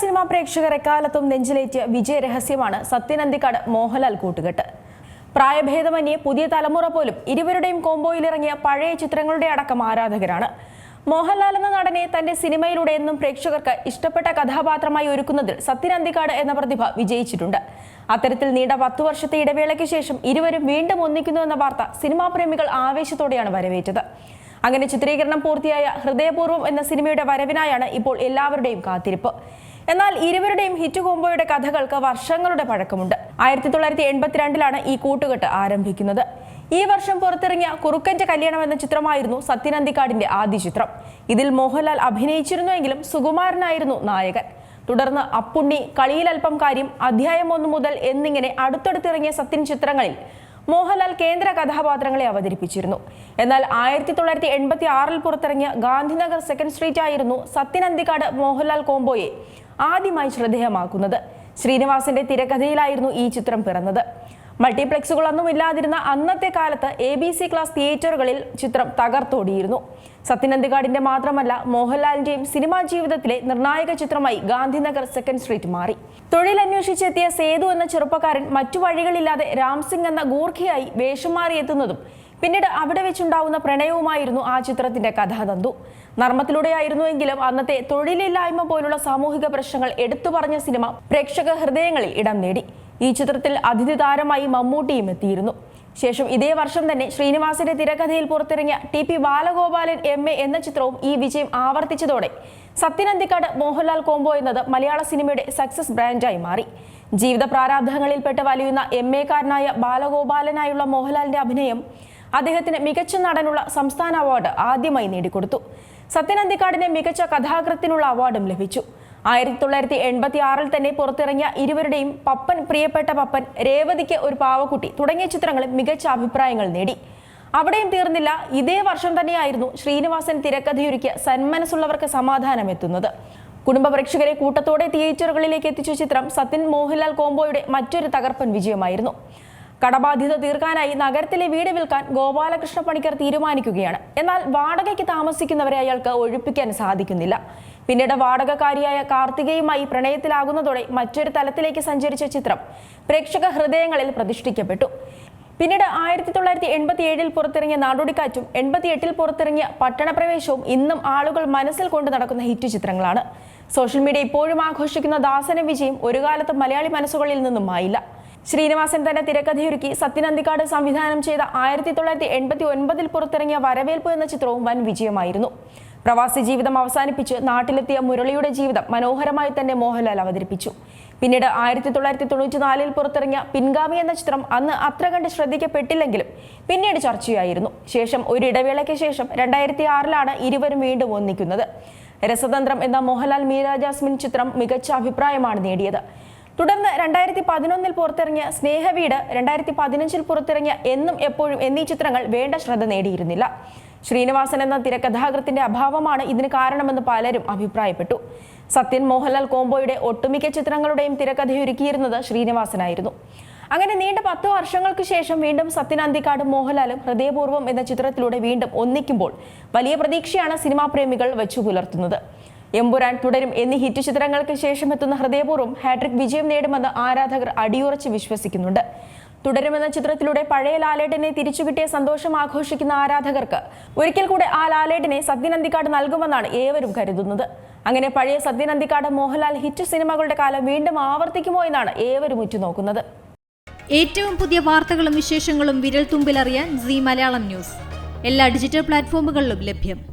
Cinema പ്രേക്ഷകർ എക്കാലത്തും നെഞ്ചിലേറ്റിയ വിജയരഹസ്യമാണ് സത്യനന്ദിക്കാട് മോഹൻലാൽ കൂട്ടുകെട്ട്. പ്രായഭേദമന്യേ പുതിയ തലമുറ പോലും ഇരുവരുടെയും കോംബോയിലിറങ്ങിയ പഴയ ചിത്രങ്ങളുടെ അടക്കം ആരാധകരാണ്. മോഹൻലാൽ എന്ന നടനെ തന്റെ സിനിമയിലൂടെ എന്നും പ്രേക്ഷകർക്ക് ഇഷ്ടപ്പെട്ട കഥാപാത്രമായി ഒരുക്കുന്നതിൽ സത്യനന്ദിക്കാട് എന്ന പ്രതിഭ വിജയിച്ചിട്ടുണ്ട്. അത്തരത്തിൽ നീണ്ട പത്തു വർഷത്തെ ഇടവേളയ്ക്ക് ശേഷം ഇരുവരും വീണ്ടും ഒന്നിക്കുന്നു എന്ന വാർത്ത സിനിമാ പ്രേമികൾ ആവേശത്തോടെയാണ് വരവേറ്റത്. അങ്ങനെ ചിത്രീകരണം പൂർത്തിയായ ഹൃദയപൂർവം എന്ന സിനിമയുടെ വരവിനായാണ് ഇപ്പോൾ എല്ലാവരുടെയും കാത്തിരിപ്പ്. എന്നാൽ ഇരുവരുടെയും ഹിറ്റ് കോംബോയുടെ കഥകൾക്ക് വർഷങ്ങളുടെ പഴക്കമുണ്ട്. ആയിരത്തി തൊള്ളായിരത്തി എൺപത്തിരണ്ടിലാണ് ഈ കൂട്ടുകെട്ട് ആരംഭിക്കുന്നത്. ഈ വർഷം പുറത്തിറങ്ങിയ കുറുക്കന്റെ കല്യാണം എന്ന ചിത്രമായിരുന്നു സത്യനന്ദിക്കാടിന്റെ ആദ്യ ചിത്രം. ഇതിൽ മോഹൻലാൽ അഭിനയിച്ചിരുന്നുവെങ്കിലും സുകുമാരനായിരുന്നു നായകൻ. തുടർന്ന് അപ്പുണ്ണി കളിയിലൽപ്പം കാര്യം അധ്യായം ഒന്നു മുതൽ എന്നിങ്ങനെ അടുത്തടുത്തിറങ്ങിയ സത്യൻ ചിത്രങ്ങളിൽ മോഹൻലാൽ കേന്ദ്ര കഥാപാത്രങ്ങളെ അവതരിപ്പിച്ചിരുന്നു. എന്നാൽ ആയിരത്തി തൊള്ളായിരത്തി എൺപത്തി ആറിൽ പുറത്തിറങ്ങിയ ഗാന്ധിനഗർ സെക്കൻഡ് സ്ട്രീറ്റ് ആയിരുന്നു സത്യനന്ദിക്കാട് മോഹൻലാൽ കോംബോയെ. ആദ്യമായി ശ്രദ്ധേയമാക്കുന്നത്. ശ്രീനിവാസന്റെ തിരക്കഥയിലായിരുന്നു ഈ ചിത്രം പിറന്നത്. മൾട്ടിപ്ലക്സുകളൊന്നും ഇല്ലാതിരുന്ന അന്നത്തെ കാലത്ത് എ ബി സി ക്ലാസ് തിയേറ്ററുകളിൽ ചിത്രം തകർത്തോടിയിരുന്നു. സത്യനന്ദിഗാഡിന്റെ മാത്രമല്ല മോഹൻലാലിന്റെയും സിനിമാ ജീവിതത്തിലെ നിർണായക ചിത്രമായി ഗാന്ധിനഗർ സെക്കൻഡ് സ്ട്രീറ്റ് മാറി. തൊഴിൽ അന്വേഷിച്ചെത്തിയ സേതു എന്ന ചെറുപ്പക്കാരൻ മറ്റു വഴികളില്ലാതെ രാംസിംഗ് എന്ന ഗൂർഖയായി വേഷം മാറി എത്തുന്നതും പിന്നീട് അവിടെ വെച്ചുണ്ടാവുന്ന പ്രണയവുമായിരുന്നു ആ ചിത്രത്തിന്റെ കഥാതന്തു നർമ്മത്തിലൂടെയായിരുന്നുവെങ്കിലും അന്നത്തെ തൊഴിലില്ലായ്മ പോലുള്ള സാമൂഹിക പ്രശ്നങ്ങൾ എടുത്തു പറഞ്ഞ സിനിമ പ്രേക്ഷക ഹൃദയങ്ങളിൽ ഇടം നേടി. ഈ ചിത്രത്തിൽ അതിഥി താരമായി മമ്മൂട്ടിയും എത്തിയിരുന്നു. ശേഷം ഇതേ വർഷം തന്നെ ശ്രീനിവാസിന്റെ തിരക്കഥയിൽ പുറത്തിറങ്ങിയ T P Balagopalan M A എന്ന ചിത്രവും ഈ വിജയം ആവർത്തിച്ചതോടെ സത്യനന്തിക്കാട് മോഹൻലാൽ കോംബോ എന്നത് മലയാള സിനിമയുടെ സക്സസ് ബ്രാൻഡായി മാറി. ജീവിത പ്രാരാബ്ധങ്ങളിൽപ്പെട്ട് വലിയുന്ന എം എക്കാരനായ ബാലഗോപാലനായുള്ള മോഹൻലാലിന്റെ അഭിനയം അദ്ദേഹത്തിന് മികച്ച നടനുള്ള സംസ്ഥാന അവാർഡ് ആദ്യമായി നേടിക്കൊടുത്തു. സത്യനന്ദിക്കാടിന് മികച്ച കഥാകൃത്തിനുള്ള അവാർഡും ലഭിച്ചു. ആയിരത്തി തൊള്ളായിരത്തി എൺപത്തി ആറിൽ തന്നെ പുറത്തിറങ്ങിയ ഇരുവരുടെയും പപ്പൻ പ്രിയപ്പെട്ട പപ്പൻ രേവതിക്ക് ഒരു പാവക്കുട്ടി തുടങ്ങിയ ചിത്രങ്ങൾ മികച്ച അഭിപ്രായങ്ങൾ നേടി. അവിടെയും തീർന്നില്ല ഇതേ വർഷം തന്നെയായിരുന്നു ശ്രീനിവാസൻ തിരക്കഥയൊരുക്കിയ സന്മനസ്സുള്ളവർക്ക് സമാധാനം എത്തുന്നത്. കുടുംബ പ്രേക്ഷകരെ കൂട്ടത്തോടെ തിയേറ്ററുകളിലേക്ക് എത്തിച്ച ചിത്രം സത്യൻ മോഹൻലാൽ കോംബോയുടെ മറ്റൊരു തകർപ്പൻ വിജയമായിരുന്നു. കടബാധ്യത തീർക്കാനായി നഗരത്തിലെ വീട് വിൽക്കാൻ ഗോപാലകൃഷ്ണ പണിക്കർ തീരുമാനിക്കുകയാണ്. എന്നാൽ വാടകയ്ക്ക് താമസിക്കുന്നവരെ അയാൾക്ക് ഒഴിപ്പിക്കാൻ സാധിക്കുന്നില്ല. പിന്നീട് വാടകക്കാരിയായ കാർത്തികയുമായി പ്രണയത്തിലാകുന്നതോടെ മറ്റൊരു തലത്തിലേക്ക് സഞ്ചരിച്ച ചിത്രം പ്രേക്ഷക ഹൃദയങ്ങളിൽ പ്രതിഷ്ഠിക്കപ്പെട്ടു. പിന്നീട് ആയിരത്തി തൊള്ളായിരത്തി എൺപത്തി ഏഴിൽ പുറത്തിറങ്ങിയ നാടോടിക്കാറ്റും എൺപത്തി എട്ടിൽ പുറത്തിറങ്ങിയ പട്ടണപ്രവേശവും ഇന്നും ആളുകൾ മനസ്സിൽ കൊണ്ട് നടക്കുന്ന ഹിറ്റ് ചിത്രങ്ങളാണ്. സോഷ്യൽ മീഡിയ ഇപ്പോഴും ആഘോഷിക്കുന്ന ദാസന വിജയം ഒരു കാലത്ത് മലയാളി മനസ്സുകളിൽ നിന്നും ആയില്ല ശ്രീനിവാസൻ തന്നെ തിരക്കഥയൊരുക്കി സത്യനന്ദിക്കാട് സംവിധാനം ചെയ്ത ആയിരത്തി തൊള്ളായിരത്തി എൺപത്തി ഒൻപതിൽ പുറത്തിറങ്ങിയ വരവേൽപ്പ് എന്ന ചിത്രവും വൻ വിജയമായിരുന്നു. പ്രവാസി ജീവിതം അവസാനിപ്പിച്ച് നാട്ടിലെത്തിയ മുരളിയുടെ ജീവിതം മനോഹരമായി തന്നെ മോഹൻലാൽ അവതരിപ്പിച്ചു. പിന്നീട് ആയിരത്തി തൊള്ളായിരത്തി തൊണ്ണൂറ്റി നാലിൽ പുറത്തിറങ്ങിയ പിൻഗാമി എന്ന ചിത്രം അന്ന് അത്ര കണ്ട് ശ്രദ്ധിക്കപ്പെട്ടില്ലെങ്കിലും പിന്നീട് ചർച്ചയായിരുന്നു. ശേഷം ഒരു ഇടവേളയ്ക്ക് ശേഷം രണ്ടായിരത്തി ആറിലാണ് ഇരുവരും വീണ്ടും ഒന്നിക്കുന്നത്. രസതന്ത്രം എന്ന മോഹൻലാൽ മീര ജാസ്മിൻ ചിത്രം മികച്ച അഭിപ്രായമാണ് നേടിയത്. തുടർന്ന് രണ്ടായിരത്തി പതിനൊന്നിൽ പുറത്തിറങ്ങിയ സ്നേഹവീട് രണ്ടായിരത്തി പതിനഞ്ചിൽ പുറത്തിറങ്ങിയ എന്നും എപ്പോഴും എന്നീ ചിത്രങ്ങൾ വേണ്ട ശ്രദ്ധ നേടിയിരുന്നില്ല. ശ്രീനിവാസൻ എന്ന തിരക്കഥാകൃത്തിന്റെ അഭാവമാണ് ഇതിന് കാരണമെന്ന് പലരും അഭിപ്രായപ്പെട്ടു. സത്യൻ മോഹൻലാൽ കോംബോയുടെ ഒട്ടുമിക്ക ചിത്രങ്ങളുടെയും തിരക്കഥയൊരുക്കിയിരുന്നത് ശ്രീനിവാസനായിരുന്നു. അങ്ങനെ നീണ്ട പത്ത് വർഷങ്ങൾക്ക് ശേഷം വീണ്ടും സത്യൻ അന്തിക്കാടും മോഹൻലാലും ഹൃദയപൂർവം എന്ന ചിത്രത്തിലൂടെ വീണ്ടും ഒന്നിക്കുമ്പോൾ വലിയ പ്രതീക്ഷയാണ് സിനിമാ പ്രേമികൾ വെച്ചു പുലർത്തുന്നത്. എമ്പുരാൻ തുടരും എന്നീ ഹിറ്റ് ചിത്രങ്ങൾക്ക് ശേഷം എത്തുന്ന ഹൃദയപൂർവം ഹാട്രിക് വിജയം നേടുമെന്ന് ആരാധകർ അടിയുറച്ച് വിശ്വസിക്കുന്നുണ്ട്. തുടരുമെന്ന ചിത്രത്തിലൂടെ പഴയ ലാലേട്ടനെ തിരിച്ചുകിട്ടിയ സന്തോഷം ആഘോഷിക്കുന്ന ആരാധകർക്ക് ഒരിക്കൽ കൂടെ ആ ലാലേട്ടനെ സത്യനന്ദിക്കാട് നൽകുമെന്നാണ് ഏവരും കരുതുന്നത്. അങ്ങനെ പഴയ സത്യനന്ദിക്കാട് മോഹൻലാൽ ഹിറ്റ് സിനിമകളുടെ കാലം വീണ്ടും ആവർത്തിക്കുമോ എന്നാണ് ഏവരും ഉറ്റുനോക്കുന്നത്. ഏറ്റവും പുതിയ വാർത്തകളും വിശേഷങ്ങളും വിരൽ തുമ്പിലറിയാൻ സി മലയാളം ന്യൂസ്. എല്ലാ ഡിജിറ്റൽ പ്ലാറ്റ്ഫോമുകളിലും ലഭ്യം.